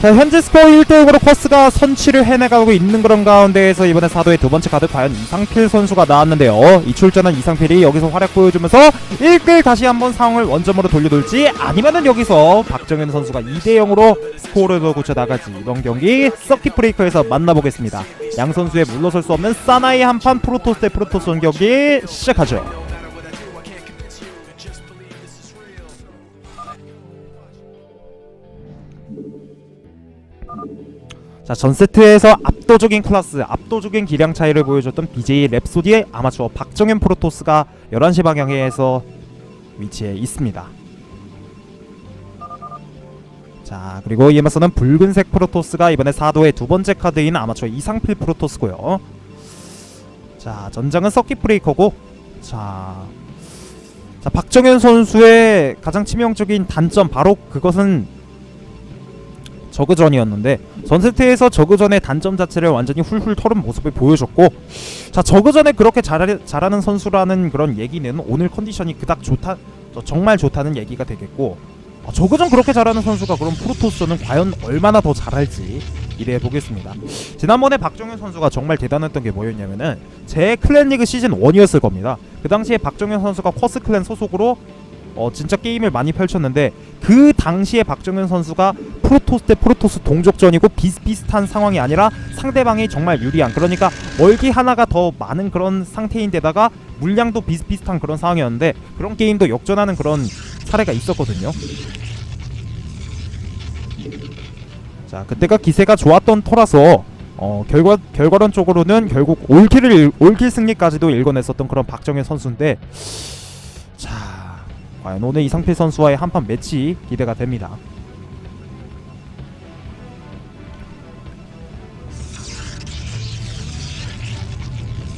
자 현재 스코어 1대0으로 커스가 선취를 해내가고 있는 그런 가운데에서 이번에 사도의 두 번째 카드 과연 이상필 선수가 나왔는데요. 이 출전한 이상필이 여기서 활약 보여주면서 1대1 다시 한번 상황을 원점으로 돌려둘지 아니면은 여기서 박정현 선수가 2대0으로 스코어를 더 고쳐 나갈지. 이번 경기 서킷 브레이커에서 만나보겠습니다. 양 선수의 물러설 수 없는 사나이 한판 프로토스 대 프로토스 경기 시작하죠 자, 전 세트에서 압도적인 클래스, 압도적인 기량 차이를 보여줬던 BJ 랩소디의 아마추어 박정현 프로토스가 11시 방향에서 위치해 있습니다. 자, 그리고 이에 맞서는 붉은색 프로토스가 이번에 4도의 두 번째 카드인 아마추어 이상필 프로토스고요. 자, 전장은 서킷 브레이커고 자, 자 박정현 선수의 가장 치명적인 단점 바로 그것은 저그전이었는데 전 세트에서 저그전의 단점 자체를 완전히 훌훌 털은 모습을 보여줬고 자 저그전에 그렇게 잘하, 잘하는 선수라는 그런 얘기는 오늘 컨디션이 그닥 좋다 저 정말 좋다는 얘기가 되겠고 어, 저그전 그렇게 잘하는 선수가 그럼 프로토스는 과연 얼마나 더 잘할지 기대해 보겠습니다. 지난번에 박정현 선수가 정말 대단했던 게 뭐였냐면은 제 클랜 리그 시즌 1이었을 겁니다. 그 당시에 박정현 선수가 쿼스 클랜 소속으로 어 진짜 게임을 많이 펼쳤는데 그 당시에 박정현 선수가 프로토스 대 프로토스 동족전이고 비슷비슷한 상황이 아니라 상대방이 정말 유리한 그러니까 멀기 하나가 더 많은 그런 상태인데다가 물량도 비슷비슷한 그런 상황이었는데 그런 게임도 역전하는 그런 사례가 있었거든요. 자 그때가 기세가 좋았던 터라서 어 결과 결과론적으로는 결국 올킬을 일- 올킬 승리까지도 일궈냈었던 그런 박정현 선수인데 자 과연 오늘 이상필 선수와의 한판 매치 기대가 됩니다.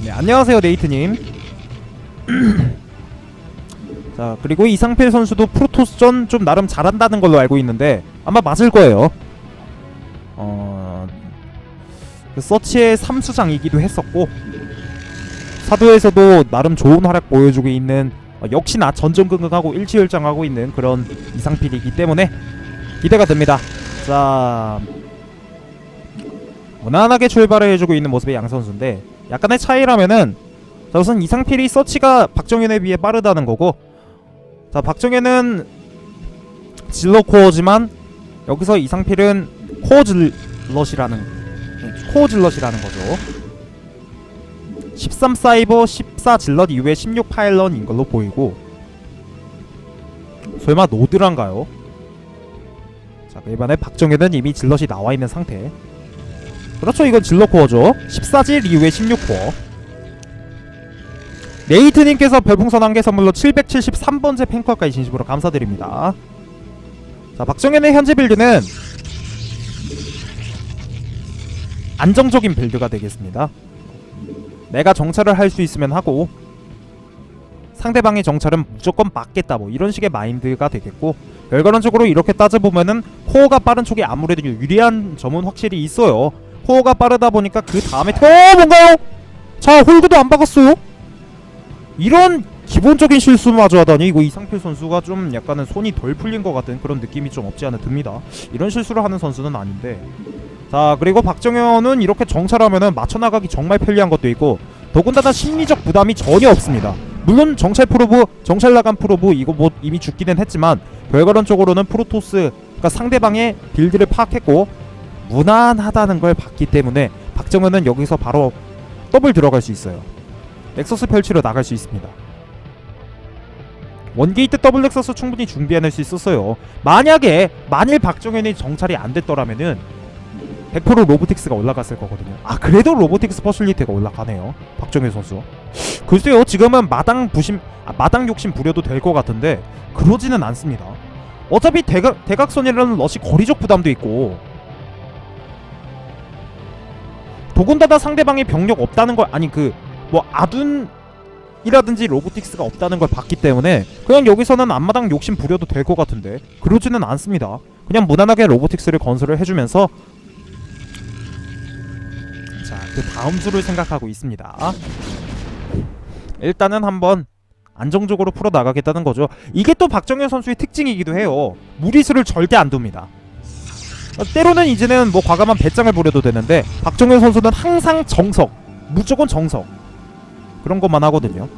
네 안녕하세요 네이트님. 자 그리고 이상필 선수도 프로토스전 좀 나름 잘한다는 걸로 알고 있는데 아마 맞을 거예요. 어. 그 서치의 3수장이기도 했었고 사도에서도 나름 좋은 활약 보여주고 있는 어, 역시나 전전긍긍하고 일치월장하고 있는 그런 이상필이기 때문에 기대가 됩니다. 자 무난하게 출발을 해주고 있는 모습의 양 선수인데 약간의 차이라면은 자 우선 이상필이 서치가 박정현에 비해 빠르다는 거고 자 박정현은 질러 코어지만 여기서 이상필은 코어 질럿이라는 네, 코어 질럿이라는 거죠. 13 사이버 14 질럿 이후에 16 파일런인 걸로 보이고 설마 노드란가요? 자 이번에 박정현은 이미 질럿이 나와 있는 상태. 그렇죠 이건 질럿 코어죠. 14질 이후에 16 코어. 네이트님께서 별풍선 한 개 선물로 773번째 팬클까지 진심으로 감사드립니다. 자 박정현의 현재 빌드는 안정적인 빌드가 되겠습니다. 내가 정찰을 할 수 있으면 하고 상대방의 정찰은 무조건 막겠다 뭐 이런 식의 마인드가 되겠고 결과론적으로 이렇게 따져보면은 코어가 빠른 쪽이 아무래도 유리한 점은 확실히 있어요. 코어가 빠르다 보니까 그 다음에 어 뭔가요? 자 홀드도 안 박았어요. 이런 기본적인 실수마저 하다니 이거 이상필 선수가 좀 약간은 손이 덜 풀린 것 같은 그런 느낌이 좀 없지 않아 듭니다. 이런 실수를 하는 선수는 아닌데 자 그리고 박정현은 이렇게 정찰하면은 맞춰 나가기 정말 편리한 것도 있고 더군다나 심리적 부담이 전혀 없습니다. 물론 정찰 프로브, 정찰 나간 프로브 이거 뭐 이미 죽기는 했지만 결과론적으로는 프로토스 그러니까 상대방의 빌드를 파악했고 무난하다는 걸 봤기 때문에 박정현은 여기서 바로 더블 들어갈 수 있어요. 넥서스 펼치러 나갈 수 있습니다. 원게이트 더블 넥서스 충분히 준비해낼 수 있었어요. 만약에 만일 박정현이 정찰이 안 됐더라면은 100% 로보틱스가 올라갔을 거거든요. 아 그래도 로보틱스 퍼실리티가 올라가네요. 박정현 선수. 글쎄요 지금은 마당 부심 아, 마당 욕심 부려도 될 것 같은데 그러지는 않습니다. 어차피 대각 대각선이라는 러시 거리적 부담도 있고 더군다나 상대방의 병력 없다는 걸 아니 그 뭐 아둔 이라든지 로보틱스가 없다는 걸 봤기 때문에 그냥 여기서는 앞마당 욕심 부려도 될 것 같은데 그러지는 않습니다. 그냥 무난하게 로보틱스를 건설을 해주면서 자, 그 다음 수를 생각하고 있습니다. 일단은 한번 안정적으로 풀어 나가겠다는 거죠. 이게 또 박정현 선수의 특징이기도 해요. 무리수를 절대 안 둡니다. 어, 때로는 이제는 뭐 과감한 배짱을 부려도 되는데 박정현 선수는 항상 정석 무조건 정석 그런 것만 하거든요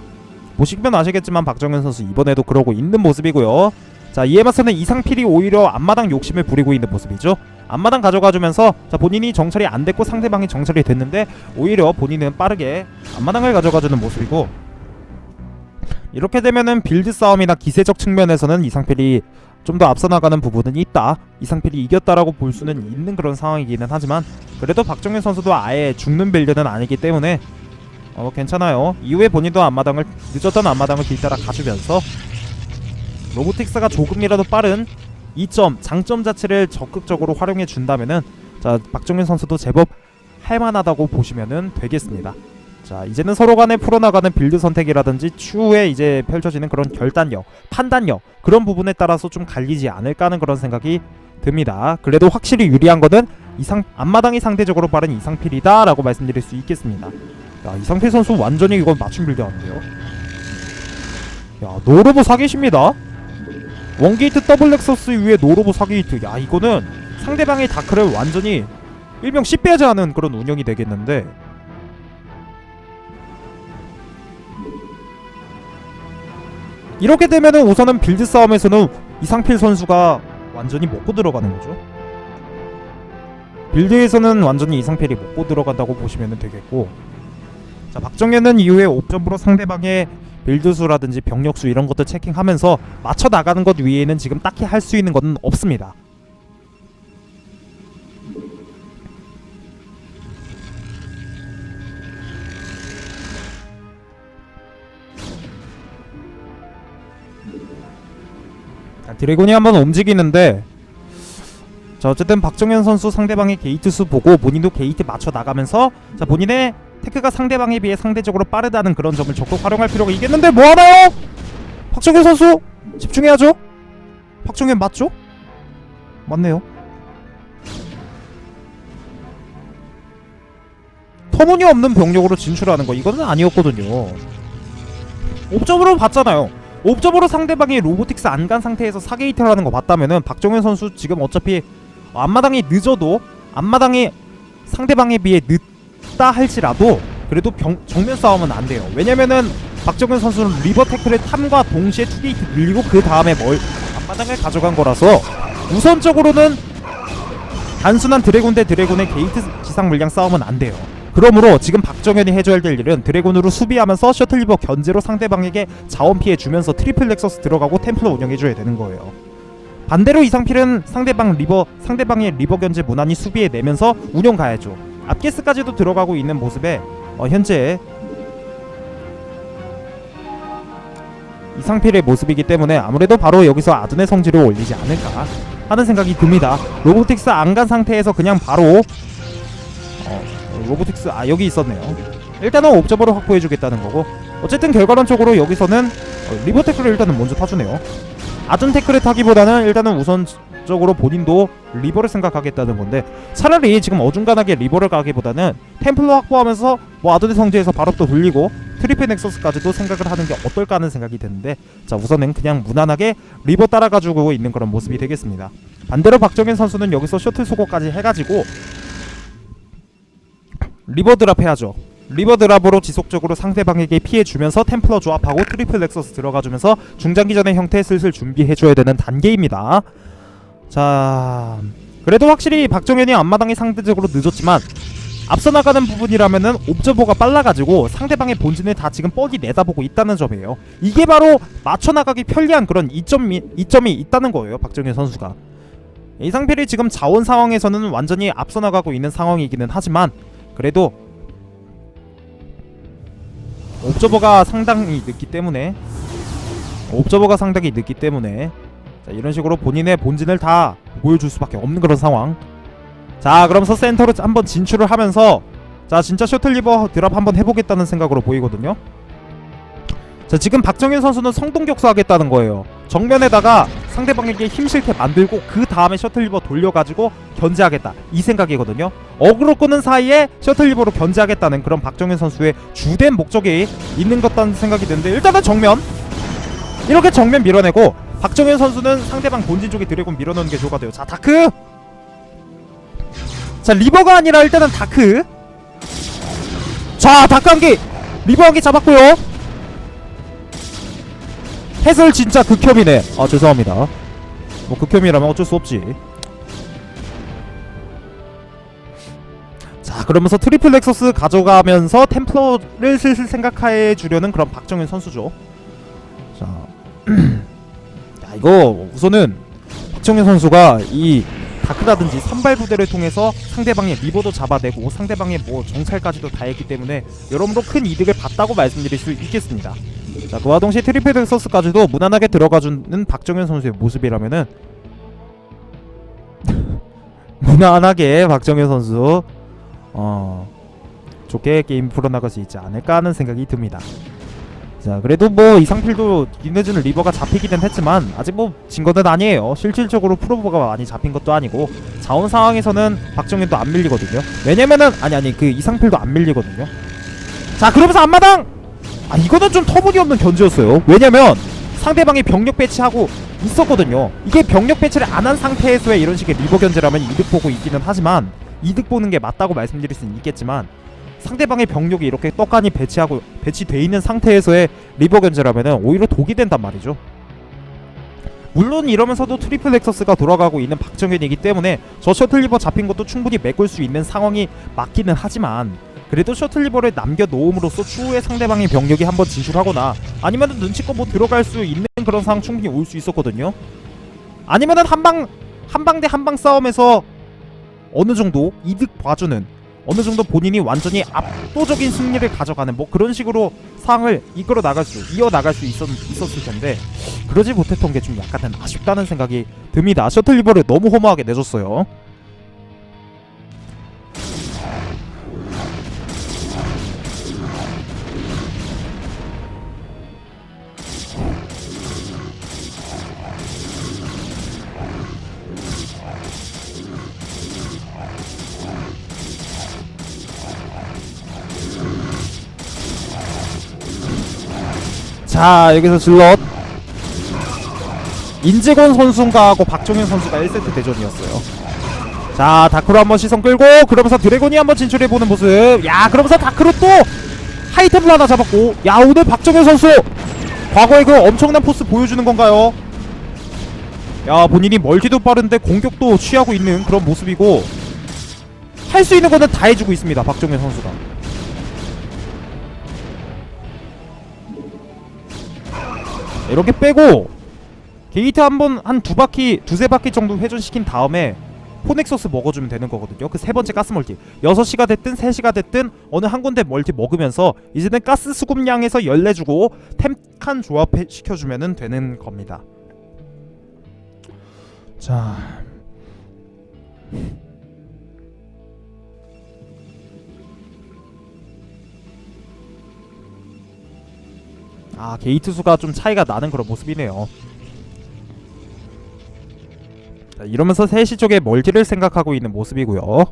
보시면 아시겠지만 박정현 선수 이번에도 그러고 있는 모습이고요 자 이에 맞서는 이상필이 오히려 앞마당 욕심을 부리고 있는 모습이죠 앞마당 가져가주면서 자 본인이 정찰이 안 됐고 상대방이 정찰이 됐는데 오히려 본인은 빠르게 앞마당을 가져가주는 모습이고 이렇게 되면은 빌드 싸움이나 기세적 측면에서는 이상필이 좀 더 앞서 나가는 부분은 있다. 이상필이 이겼다라고 볼 수는 있는 그런 상황이기는 하지만 그래도 박정현 선수도 아예 죽는 빌드는 아니기 때문에 어 괜찮아요. 이후에 본인도 앞마당을 늦었던 앞마당을 뒤따라 가주면서 로보틱스가 조금이라도 빠른 이 점 장점 자체를 적극적으로 활용해 준다면은 자 박정현 선수도 제법 할만하다고 보시면은 되겠습니다. 자 이제는 서로 간에 풀어나가는 빌드 선택이라든지 추후에 이제 펼쳐지는 그런 결단력, 판단력 그런 부분에 따라서 좀 갈리지 않을까 하는 그런 생각이 듭니다. 그래도 확실히 유리한 거는 이상 앞마당이 상대적으로 빠른 이상필이다라고 말씀드릴 수 있겠습니다. 야 이상필 선수 완전히 이건 맞춤 빌드하는데요. 야 노로보 사기십니다. 원게이트 더블 렉서스 위에 노로보 사게이트. 야 이거는 상대방의 다크를 완전히 일명 씨 빼지 않은 그런 운영이 되겠는데 이렇게 되면은 우선은 빌드 싸움에서는 이상필 선수가 완전히 먹고 들어가는 거죠. 빌드에서는 완전히 이상필이 먹고 들어간다고 보시면 되겠고 자 박정현은 이후에 옵점으로 상대방의 빌드 수라든지 병력 수 이런 것도 체킹하면서 맞춰 나가는 것 위에는 지금 딱히 할 수 있는 건 없습니다. 자, 드래곤이 한번 움직이는데 자 어쨌든 박정현 선수 상대방의 게이트 수 보고 본인도 게이트 맞춰 나가면서 자 본인의 테크가 상대방에 비해 상대적으로 빠르다는 그런 점을 적극 활용할 필요가 있겠는데 뭐하나요? 박정현 선수 집중해야죠. 박정현 맞죠? 맞네요. 터무니없는 병력으로 진출하는 거 이거는 아니었거든요. 옵점으로 봤잖아요. 옵점으로 상대방이 로보틱스 안 간 상태에서 사게이트를 하는 거 봤다면은 박정현 선수 지금 어차피 앞마당이 늦어도 앞마당이 상대방에 비해 늦 다 할지라도 그래도 병, 정면 싸움은 안 돼요. 왜냐면은 박정현 선수는 리버 태클의 탐과 동시에 투게이트 밀리고 그 다음에 뭘 앞마당을 가져간 거라서 우선적으로는 단순한 드래곤 대 드래곤의 게이트 지상 물량 싸움은 안 돼요. 그러므로 지금 박정현이 해줘야 될 일은 드래곤으로 수비하면서 셔틀 리버 견제로 상대방에게 자원 피해 주면서 트리플 렉서스 들어가고 템플러 운영해줘야 되는 거예요. 반대로 이상필은 상대방 리버 상대방의 리버 견제 무난히 수비해 내면서 운영 가야죠. 앞게스까지도 들어가고 있는 모습에 어, 현재 이상필의 모습이기 때문에 아무래도 바로 여기서 아둔의 성질을 올리지 않을까 하는 생각이 듭니다. 로보틱스 안 간 상태에서 그냥 바로 어, 로보틱스 아 여기 있었네요. 일단은 옵저버를 확보해주겠다는 거고 어쨌든 결과론적으로 여기서는 어, 리버 태클을 일단은 먼저 타주네요. 아둔 태클을 타기보다는 일단은 우선 적으로 본인도 리버를 생각하겠다는 건데 차라리 지금 어중간하게 리버를 가기보다는 템플러 확보하면서 뭐 아둔의 성지에서 바로 또 돌리고 트리플 넥서스까지도 생각을 하는 게 어떨까 하는 생각이 드는데 자 우선은 그냥 무난하게 리버 따라가지고 있는 그런 모습이 되겠습니다. 반대로 박정현 선수는 여기서 셔틀 소거까지 해가지고 리버 드랍 해야죠. 리버 드랍으로 지속적으로 상대방에게 피해 주면서 템플러 조합하고 트리플 넥서스 들어가주면서 중장기전의 형태 슬슬 준비해줘야 되는 단계입니다. 자, 그래도 확실히 박정현이 앞마당이 상대적으로 늦었지만 앞서 나가는 부분이라면은 옵저버가 빨라가지고 상대방의 본진을 다 지금 뻔히 내다보고 있다는 점이에요. 이게 바로 맞춰 나가기 편리한 그런 이점이 이점이 있다는 거예요. 박정현 선수가 이상필이 지금 자원 상황에서는 완전히 앞서 나가고 있는 상황이기는 하지만 그래도 옵저버가 상당히 늦기 때문에 옵저버가 상당히 늦기 때문에 자, 이런 식으로 본인의 본진을 다 보여줄 수밖에 없는 그런 상황. 자, 그러면서 센터로 한번 진출을 하면서 자, 진짜 셔틀 리버 드랍 한번 해보겠다는 생각으로 보이거든요. 자, 지금 박정현 선수는 성동격수하겠다는 거예요. 정면에다가 상대방에게 힘 실게 만들고 그 다음에 셔틀 리버 돌려가지고 견제하겠다 이 생각이거든요. 어그로 끄는 사이에 셔틀 리버로 견제하겠다는 그런 박정현 선수의 주된 목적이 있는 것 같다는 생각이 드는데 일단은 정면 이렇게 정면 밀어내고 박정현 선수는 상대방 본진 쪽에 드래곤 밀어넣는 게 좋거든요. 자 다크! 자 리버가 아니라 일단은 다크! 자 다크 한개! 리버 한개 잡았고요. 해설 진짜 극혐이네. 아 죄송합니다. 뭐 극혐이라면 어쩔 수 없지. 자 그러면서 트리플 렉서스 가져가면서 템플러를 슬슬 생각해 주려는 그런 박정현 선수죠. 자 야, 이거 우선은 박정현 선수가 이 다크라든지 선발 부대를 통해서 상대방의 리버도 잡아내고 상대방의 뭐 정찰까지도 다 했기 때문에 여러모로 큰 이득을 봤다고 말씀드릴 수 있겠습니다. 자 그와 동시에 트리플 덱서스까지도 무난하게 들어가주는 박정현 선수의 모습이라면은 무난하게 박정현 선수 어 좋게 게임 풀어나갈 수 있지 않을까 하는 생각이 듭니다. 자 그래도 뭐 이 상필도 윤내준 리버가 잡히기는 했지만 아직 뭐 진 거는 아니에요. 실질적으로 프로버가 많이 잡힌 것도 아니고 자원 상황에서는 박정현도 안 밀리거든요. 왜냐면은 아니 아니 그 이상필도 안 밀리거든요. 자 그러면서 앞마당! 아 이거는 좀 터무니없는 견제였어요. 왜냐면 상대방이 병력 배치하고 있었거든요. 이게 병력 배치를 안 한 상태에서의 이런 식의 리버 견제라면 이득 보고 있기는 하지만 이득 보는 게 맞다고 말씀드릴 수는 있겠지만 상대방의 병력이 이렇게 떡하니 배치하고 배치돼 있는 상태에서의 리버 견제라면은 오히려 독이 된단 말이죠. 물론 이러면서도 트리플 렉서스가 돌아가고 있는 박정현이기 때문에 저 셔틀리버 잡힌 것도 충분히 메꿀 수 있는 상황이 맞기는 하지만 그래도 셔틀리버를 남겨 놓음으로써 추후에 상대방의 병력이 한번 진출하거나 아니면은 눈치껏 뭐 들어갈 수 있는 그런 상황 충분히 올 수 있었거든요. 아니면은 한방 한방 대 한방 싸움에서 어느 정도 이득 봐주는 어느 정도 본인이 완전히 압도적인 승리를 가져가는 뭐 그런 식으로 상을 이끌어 나갈 수 이어 나갈 수 있었, 있었을 텐데 그러지 못했던 게 좀 약간 아쉽다는 생각이 듭니다. 셔틀 리버를 너무 허무하게 내줬어요. 자 여기서 질럿. 인재곤 선수가 하고 박종현 선수가 1세트 대전이었어요. 자 다크로 한번 시선 끌고 그러면서 드래곤이 한번 진출해보는 모습. 야 그러면서 다크로 또 하이템플 하나 잡았고 야 오늘 박정현 선수 과거에 그 엄청난 포스 보여주는 건가요? 야 본인이 멀티도 빠른데 공격도 취하고 있는 그런 모습이고 할 수 있는 거는 다 해주고 있습니다 박정현 선수가 이렇게 빼고 게이트 한 번 한 두 바퀴 두세 바퀴 정도 회전시킨 다음에 포넥서스 먹어주면 되는 거거든요. 그 세 번째 가스 멀티. 6시가 됐든 3시가 됐든 어느 한 군데 멀티 먹으면서 이제는 가스 수급량에서 열내주고 템칸 조합 시켜주면 되는 겁니다. 자 아 게이트 수가 좀 차이가 나는 그런 모습이네요. 자, 이러면서 3시 쪽에 멀티를 생각하고 있는 모습이고요.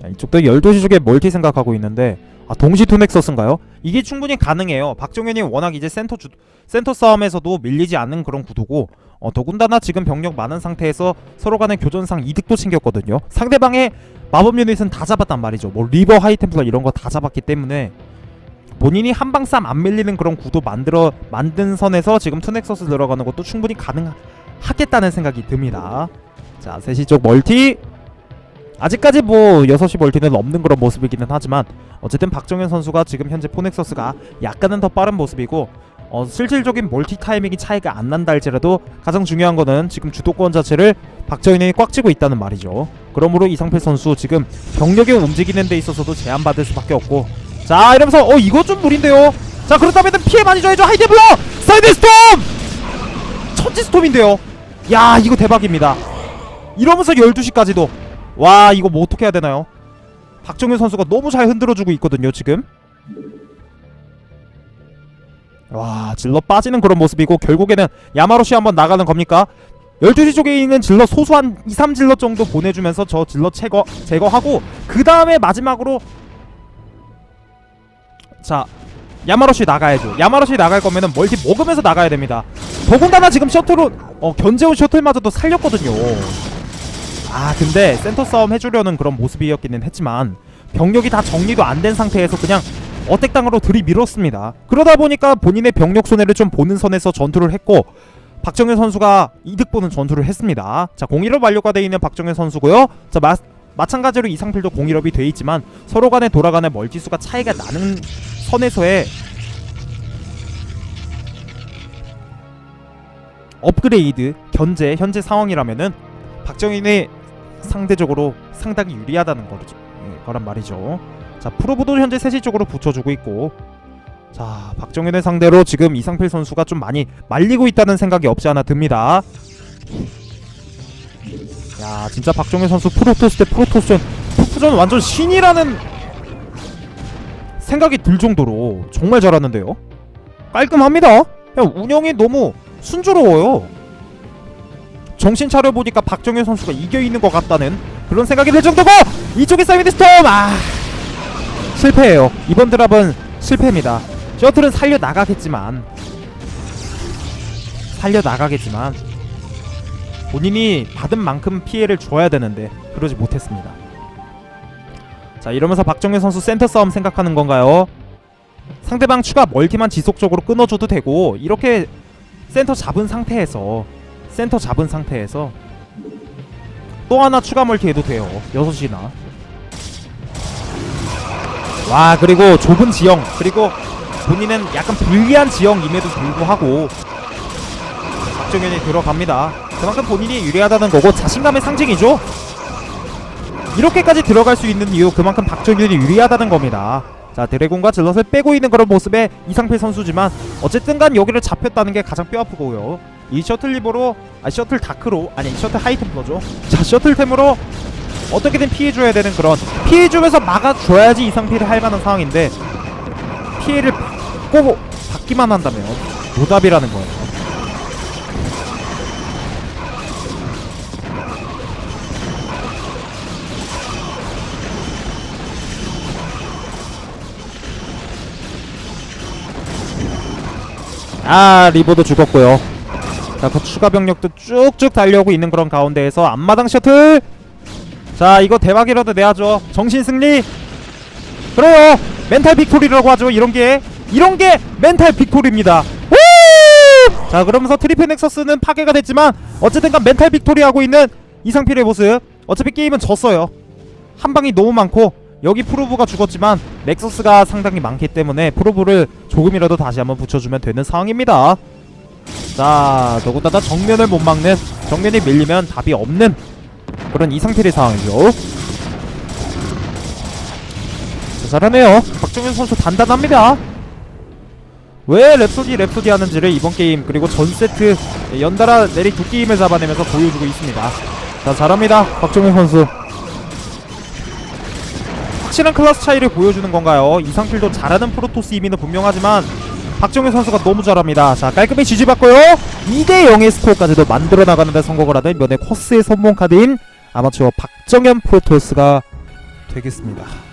자, 이쪽도 12시 쪽에 멀티 생각하고 있는데 아 동시 투넥서스인가요? 이게 충분히 가능해요. 박정현이 워낙 이제 센터 주, 센터 싸움에서도 밀리지 않는 그런 구도고 어, 더군다나 지금 병력 많은 상태에서 서로 간의 교전상 이득도 챙겼거든요. 상대방의 마법 유닛은 다 잡았단 말이죠. 뭐 리버 하이템플러 이런 거 다 잡았기 때문에 본인이 한방 싸움 안 밀리는 그런 구도 만들어 만든 선에서 지금 투넥서스 들어가는 것도 충분히 가능하겠다는 생각이 듭니다. 자 3시 쪽 멀티 아직까지 뭐 6시 멀티는 없는 그런 모습이기는 하지만 어쨌든 박정현 선수가 지금 현재 포넥서스가 약간은 더 빠른 모습이고 어, 실질적인 멀티 타이밍이 차이가 안 난다 할지라도 가장 중요한 거는 지금 주도권 자체를 박정현이 꽉 쥐고 있다는 말이죠. 그러므로 이상필 선수 지금 병력이 움직이는 데 있어서도 제한받을 수밖에 없고 자 이러면서 어 이거 좀 무리인데요. 자 그렇다면 피해 많이 줘야죠. 하이데블러 사이드 스톰 천지 스톰인데요. 야 이거 대박입니다. 이러면서 12시까지도 와 이거 뭐 어떻게 해야 되나요? 박정현 선수가 너무 잘 흔들어주고 있거든요 지금 와 질러 빠지는 그런 모습이고 결국에는 야마로시 한번 나가는 겁니까? 12시 쪽에 있는 질러 소수한 2, 3질러 정도 보내주면서 저 질러 제거, 제거하고 그 다음에 마지막으로 자 야마로시 나가야죠 야마로시 나갈 거면은 멀티 먹으면서 나가야 됩니다 더군다나 지금 셔틀로 어, 견제온 셔틀마저도 살렸거든요. 아 근데 센터 싸움 해주려는 그런 모습이었기는 했지만 병력이 다 정리도 안 된 상태에서 그냥 어택당으로 들이밀었습니다. 그러다 보니까 본인의 병력 손해를 좀 보는 선에서 전투를 했고 박정현 선수가 이득 보는 전투를 했습니다. 자 공일업 완료가 되어 있는 박정현 선수고요. 자 마, 마찬가지로 이상필도 공일업이 돼 있지만 서로 간에 돌아가는 멀티수가 차이가 나는 선에서의 업그레이드 견제 현재 상황이라면은 박정현이 상대적으로 상당히 유리하다는 거죠. 예, 거란 말이죠. 자 프로보도 현재 세시적으로 붙여주고 있고 자 박정현을 상대로 지금 이상필 선수가 좀 많이 말리고 있다는 생각이 없지 않아 듭니다. 야 진짜 박정현 선수 프로토스 대 프로토스전 프로토전 완전 신이라는 생각이 들 정도로 정말 잘하는데요. 깔끔합니다. 그냥 운영이 너무 순조로워요. 정신 차려 보니까 박정현 선수가 이겨 있는 것 같다는 그런 생각이 들 정도고 이쪽에 사이드 스톰 아 실패해요. 이번 드랍은 실패입니다. 셔틀은 살려 나가겠지만 살려 나가겠지만 본인이 받은 만큼 피해를 줘야 되는데 그러지 못했습니다. 자 이러면서 박정현 선수 센터 싸움 생각하는 건가요? 상대방 추가 멀티만 지속적으로 끊어줘도 되고 이렇게 센터 잡은 상태에서 센터 잡은 상태에서 또 하나 추가 멀티 해도 돼요 6시나. 와 그리고 좁은 지형. 그리고 본인은 약간 불리한 지형임에도 불구하고 박정현이 들어갑니다. 그만큼 본인이 유리하다는 거고 자신감의 상징이죠? 이렇게까지 들어갈 수 있는 이유 그만큼 박정현이 유리하다는 겁니다. 자 드래곤과 질럿을 빼고 있는 그런 모습의 이상필 선수지만 어쨌든 간 여기를 잡혔다는 게 가장 뼈아프고요 이 셔틀 리버로 아 셔틀 다크로 아니 셔틀 하이템플러죠. 자 셔틀템으로 어떻게든 피해줘야 되는 그런 피해주면서 막아줘야지 이상필을 할 만한 상황인데 피해를 받고 받기만 한다면 노답이라는 거예요. 아 리버도 죽었고요 자 그 추가 병력도 쭉쭉 달려오고 있는 그런 가운데에서 앞마당 셔틀. 자 이거 대박이라도 내야죠. 정신 승리. 그래요. 멘탈 빅토리라고 하죠. 이런 게 이런 게 멘탈 빅토리입니다. 우! 자 그러면서 트리플 넥서스는 파괴가 됐지만 어쨌든 간 멘탈 빅토리 하고 있는 이상필의 모습. 어차피 게임은 졌어요. 한 방이 너무 많고 여기 프로브가 죽었지만 넥서스가 상당히 많기 때문에 프로브를 조금이라도 다시 한번 붙여주면 되는 상황입니다 자 더군다나 정면을 못 막는 정면이 밀리면 답이 없는 그런 이상필의 상황이죠. 자, 잘하네요. 박정현 선수 단단합니다. 왜 랩소디 랩소디 하는지를 이번 게임 그리고 전 세트 연달아 내리 두 게임을 잡아내면서 보여주고 있습니다. 자 잘합니다 박정현 선수. 확실한 클래스 차이를 보여주는 건가요? 이상필도 잘하는 프로토스 이미는 분명하지만 박정현 선수가 너무 잘합니다. 자 깔끔히 지지받고요. 2대 0의 스코어까지도 만들어 나가는 데 성공을 하는 면의 코스의 선봉 카드인 아마추어 박정현 프로토스가 되겠습니다.